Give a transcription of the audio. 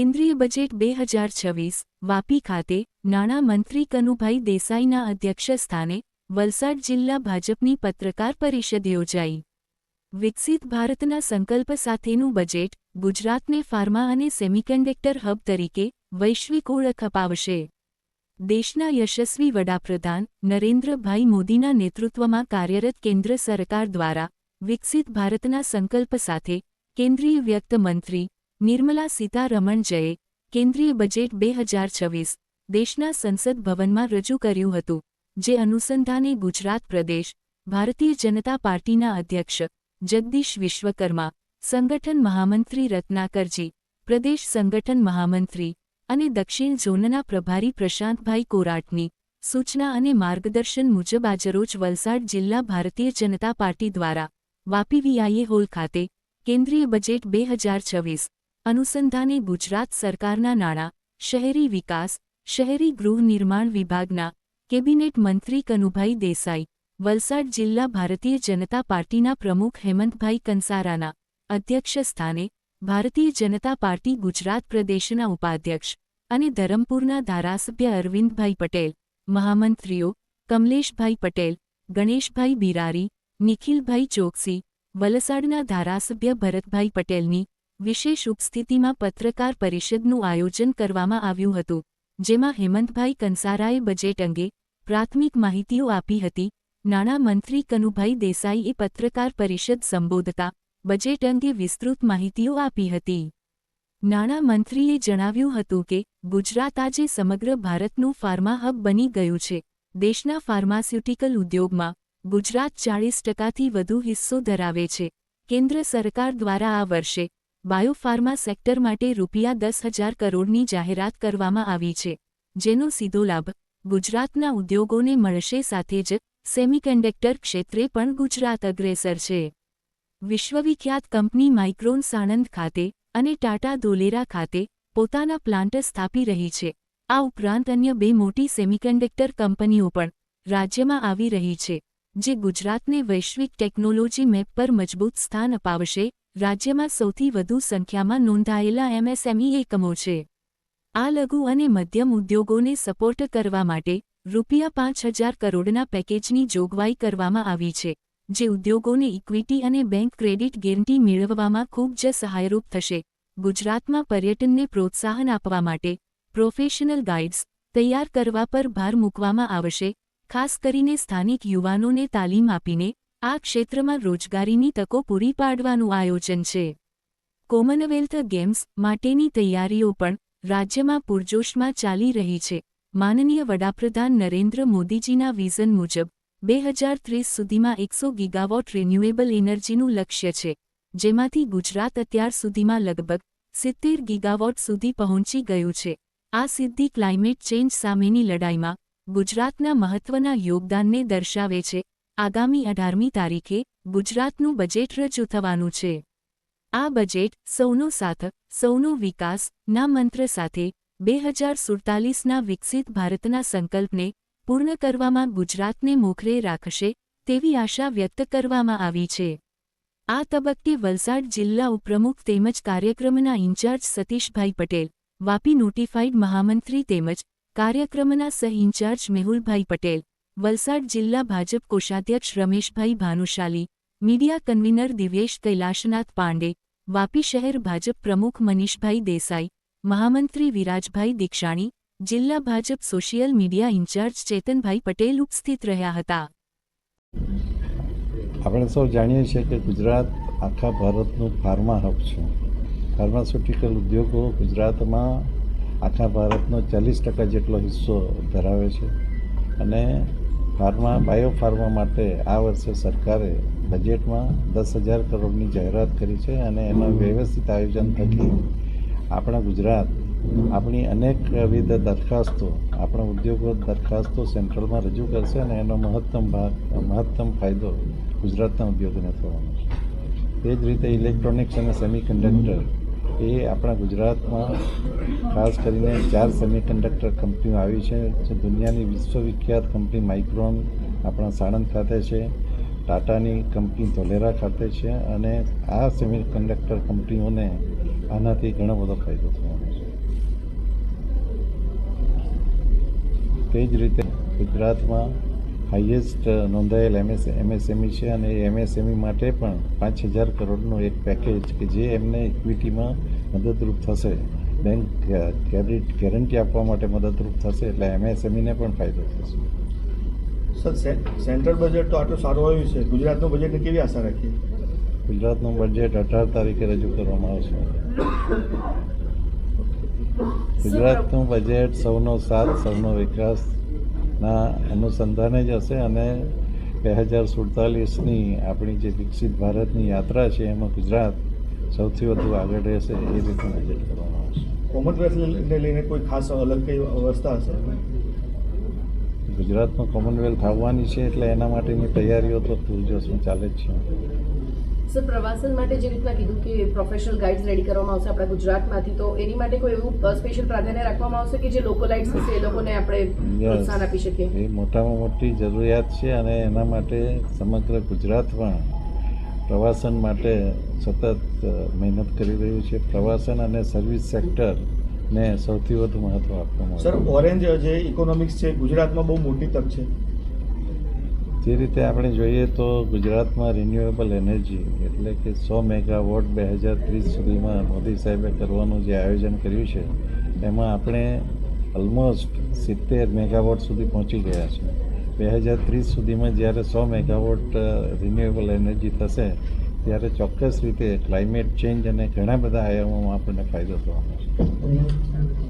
કેન્દ્રીય બજેટ બે હજાર છવ્વીસ, વાપી ખાતે નાણાં મંત્રી કનુભાઈ દેસાઈના અધ્યક્ષસ્થાને વલસાડ જિલ્લા ભાજપની પત્રકાર પરિષદ યોજાઈ. વિકસિત ભારતના સંકલ્પ સાથેનું બજેટ ગુજરાતને ફાર્મા અને સેમિકન્ડક્ટર હબ તરીકે વૈશ્વિક ઓળખ અપાવશે. દેશના યશસ્વી વડાપ્રધાન નરેન્દ્રભાઈ મોદીના નેતૃત્વમાં કાર્યરત કેન્દ્ર સરકાર દ્વારા વિકસિત ભારતના સંકલ્પ સાથે કેન્દ્રીય વ્યક્ત મંત્રી નિર્મલા સીતારમણ જયે કેન્દ્રીય બજેટ બે હજાર છવ્વીસ દેશના સંસદ ભવનમાં રજૂ કર્યું હતું, જે અનુસંધાને ગુજરાત પ્રદેશ, ભારતીય જનતા પાર્ટીના અધ્યક્ષ, જગદીશ વિશ્વકર્મા, સંગઠન મહામંત્રી રત્નાકરજી, પ્રદેશ સંગઠન મહામંત્રી અને દક્ષિણ ઝોનના પ્રભારી પ્રશાંતભાઈ કોરાટની સૂચના અને માર્ગદર્શન મુજબ આજરોજ વલસાડ જિલ્લા ભારતીય જનતા પાર્ટી દ્વારા વાપી વીઆઈએ હોલ ખાતે કેન્દ્રીય બજેટ બે હજાર છવ્વીસ અનુસંધાને ગુજરાત સરકારના નાણાં, શહેરી વિકાસ, શહેરી ગૃહ નિર્માણ વિભાગના કેબિનેટ મંત્રી કનુભાઈ દેસાઈ, વલસાડ જિલ્લા ભારતીય જનતા પાર્ટીના પ્રમુખ હેમંતભાઈ કંસારાના અધ્યક્ષસ્થાને ભારતીય જનતા પાર્ટી ગુજરાત પ્રદેશના ઉપાધ્યક્ષ અને ધરમપુરના ધારાસભ્ય અરવિંદભાઈ પટેલ, મહામંત્રીઓ કમલેશભાઈ પટેલ, ગણેશભાઈ બિરારી, નિખિલભાઈ ચોકસી, વલસાડના ધારાસભ્ય ભરતભાઈ પટેલની વિશેષ ઉપસ્થિતિમાં પત્રકાર પરિષદનું આયોજન કરવામાં આવ્યું હતું, જેમાં હેમંતભાઈ કંસારાએ બજેટ અંગે પ્રાથમિક માહિતીઓ આપી હતી. નાણામંત્રી કનુભાઈ દેસાઈએ પત્રકાર પરિષદ સંબોધતા બજેટ અંગે વિસ્તૃત માહિતીઓ આપી હતી. નાણાં મંત્રીએ જણાવ્યું હતું કે, ગુજરાત આજે સમગ્ર ભારતનું ફાર્મા હબ બની ગયું છે. દેશના ફાર્માસ્યુટિકલ ઉદ્યોગમાં ગુજરાત ચાળીસ ટકાથી વધુ હિસ્સો ધરાવે છે. કેન્દ્ર સરકાર દ્વારા આ વર્ષે બાયોફાર્મા સેક્ટર માટે રૂપિયા દસ હજાર કરોડની જાહેરાત કરવામાં આવી છે, જેનો સીધો લાભ ગુજરાતના ઉદ્યોગોને મળશે સાથે જ સેમિકન્ડક્ટર ક્ષેત્રે પણ ગુજરાત અગ્રેસર છે. વિશ્વવિખ્યાત કંપની માઇક્રોન સાણંદ ખાતે અને ટાટા ધોલેરા ખાતે પોતાના પ્લાન્ટ સ્થાપી રહી છે. આ ઉપરાંત અન્ય બે મોટી સેમિકન્ડક્ટર કંપનીઓ પણ રાજ્યમાં આવી રહી છે, જે ગુજરાતને વૈશ્વિક ટેકનોલોજી મેપ પર મજબૂત સ્થાન અપાવશે રાજ્યમાં સૌથી વધુ સંખ્યામાં નોંધાયેલા એમએસએમઈ એકમો છે. આ લઘુ અને મધ્યમ ઉદ્યોગોને સપોર્ટ કરવા માટે રૂપિયા પાંચ હજાર કરોડના પેકેજની જોગવાઈ કરવામાં આવી છે, જે ઉદ્યોગોને ઇક્વિટી અને બેંક ક્રેડિટ ગેરંટી મેળવવામાં ખૂબ જ સહાયરૂપ થશે. ગુજરાતમાં પર્યટનને પ્રોત્સાહન આપવા માટે પ્રોફેશનલ ગાઇડ્સ તૈયાર કરવા પર ભાર મૂકવામાં આવશે, ખાસ કરીને સ્થાનિક યુવાનોને તાલીમ આપીને આ ક્ષેત્રમાં રોજગારીની તકો પૂરી પાડવાનું આયોજન છે. કોમનવેલ્થ ગેમ્સ માટેની તૈયારીઓ પણ રાજ્યમાં પૂરજોશમાં ચાલી રહી છે. માનનીય વડાપ્રધાન નરેન્દ્ર મોદીજીના વિઝન મુજબ, બે હજાર ત્રીસ સુધીમાં એકસો ગીગાવોટ રિન્યુએબલ એનર્જીનું લક્ષ્ય છે, જેમાંથી ગુજરાત અત્યાર સુધીમાં લગભગ સિત્તેર ગીગાવોટ સુધી પહોંચી ગયું છે. આ સિદ્ધિ ક્લાઇમેટ ચેન્જ સામેની લડાઈમાં ગુજરાતના મહત્વના યોગદાનને દર્શાવે છે આગામી અઢારમી તારીખે ગુજરાતનું બજેટ રજૂ થવાનું છે. આ બજેટ સૌનો સાથ, સૌનો વિકાસ, ના મંત્ર સાથે બે હજાર સુડતાલીસના વિકસિત ભારતના સંકલ્પને પૂર્ણ કરવામાં ગુજરાતને મોખરે રાખશે તેવી આશા વ્યક્ત કરવામાં આવી છે. આ તબક્કે વલસાડ જિલ્લા ઉપપ્રમુખ તેમજ કાર્યક્રમના ઇન્ચાર્જ સતીશભાઈ પટેલ, વાપી નોટિફાઇડ મહામંત્રી તેમજ કાર્યક્રમના સહ ઇન્ચાર્જ મેહુલભાઈ પટેલ વલસાડ જિલ્લા ભાજપ કોષાધ્યક્ષ રમેશભાઈ ભાનુશાલી, મીડિયા કન્વીનર દિવ્યેશ કૈલાશનાથ પાંડે, વાપી શહેર ભાજપ પ્રમુખ મનીષભાઈ દેસાઈ, મહામંત્રી વિરાજભાઈ દીક્ષાણી, જિલ્લા Bhajap social media incharge Chetanbhai Patel ઉપસ્થિત રહ્યા હતા. આપણે સૌ જાણીએ છીએ કે ગુજરાત આખા ભારતનું ફાર્મા હબ છે. ફાર્માસ્યુટિકલ ઉદ્યોગો ગુજરાતમાં આખા ભારતનો ચાલીસ ટકા જેટલો હિસ્સો ધરાવે છે. અને ફાર્મા બાયો ફાર્મા માટે આ વર્ષે સરકારે બજેટમાં દસ હજાર કરોડની જાહેરાત કરી છે અને એના વ્યવસ્થિત આયોજન થકી આપણા ગુજરાત આપણી અનેકવિધ દરખાસ્તો, આપણા ઉદ્યોગો દરખાસ્તો સેન્ટ્રલમાં રજૂ કરશે અને એનો મહત્તમ ભાગ, મહત્તમ ફાયદો ગુજરાતના ઉદ્યોગોને થવાનો છે. તે જ રીતે ઇલેક્ટ્રોનિક્સ અને સેમિકન્ડક્ટર એ આપણા ગુજરાતમાં ખાસ કરીને ચાર સેમિકન્ડક્ટર કંપનીઓ આવી છે, જે દુનિયાની વિશ્વવિખ્યાત કંપની માઇક્રોન આપણા સાણંદ ખાતે છે ટાટાની કંપની ધોલેરા ખાતે છે અને આ સેમિકન્ડક્ટર કંપનીઓને આનાથી ઘણો બધો ફાયદો થવાનો છે. તે જ રીતે ગુજરાતમાં હાઈએસ્ટ નોંધાયેલ એમએસ એમએસએમઈ છે અને એ એમએસએમઈ માટે પણ પાંચ હજાર કરોડનું એક પેકેજ કે જે એમને ઇક્વિટીમાં મદદરૂપ થશે. બેંક ક્રેડિટ ગેરંટી આપવા માટે મદદરૂપ થશે એટલે એમએસએમઈને પણ ફાયદો થશે. સર સેન્ટ્રલ બજેટ તો આટલું સારું આવ્યું છે. ગુજરાતનું બજેટને કેવી આશા રાખીએ ગુજરાતનું બજેટ અઢાર તારીખે રજૂ કરવામાં આવશે. ગુજરાતનું બજેટ સૌનો સાથ સૌનો વિકાસના અનુસંધાને જ હશે અને બે હજાર સુડતાલીસની આપણી જે વિકસિત ભારતની યાત્રા છે એમાં ગુજરાત સૌથી વધુ આગળ રહેશે એ રીતે નજર કરવામાં આવશે. કોમનવેલ્થને લઈને કોઈ ખાસ અલગ કઈ અવસ્થા હશે? ગુજરાતમાં કોમનવેલ્થ આવવાની છે એટલે એના માટેની તૈયારીઓ તો પૂરજોશમાં ચાલે જ છે. સર પ્રવાસન માટે જે રીતના કીધું કે પ્રોફેશનલ ગાઈડ્સ રેડી કરવામાં આવશે આપણા ગુજરાતમાંથી તો એની માટે કોઈ એવું સ્પેશિયલ પ્રાધાન્ય રાખવામાં આવશે કે જે લોકલાઇટ્સ હશે એ લોકોને આપણે પ્રોત્સાહન આપી શકીએ? એ મોટામાં મોટી જરૂરિયાત છે અને એના માટે સમગ્ર ગુજરાત પણ પ્રવાસન માટે સતત મહેનત કરી રહ્યું છે. પ્રવાસન અને સર્વિસ સેક્ટર ને સૌથી વધુ મહત્વ આપવામાં સર ઓરેન્જ જે ઇકોનોમિક્સ છે ગુજરાતમાં બહુ મોટી તક છે. જે રીતે આપણે જોઈએ તો ગુજરાતમાં રિન્યુએબલ એનર્જી એટલે કે સો મેગાવોટ બે હજાર ત્રીસ સુધીમાં મોદી સાહેબે કરવાનું જે આયોજન કર્યું છે, એમાં આપણે ઓલમોસ્ટ સિત્તેર મેગાવોટ સુધી પહોંચી ગયા છે. બે હજાર ત્રીસ સુધીમાં જ્યારે સો મેગાવોટ રિન્યુએબલ એનર્જી થશે, ત્યારે ચોક્કસ રીતે ક્લાઇમેટ ચેન્જ અને ઘણા બધા આયામોમાં આપણને ફાયદો થવાનો છે.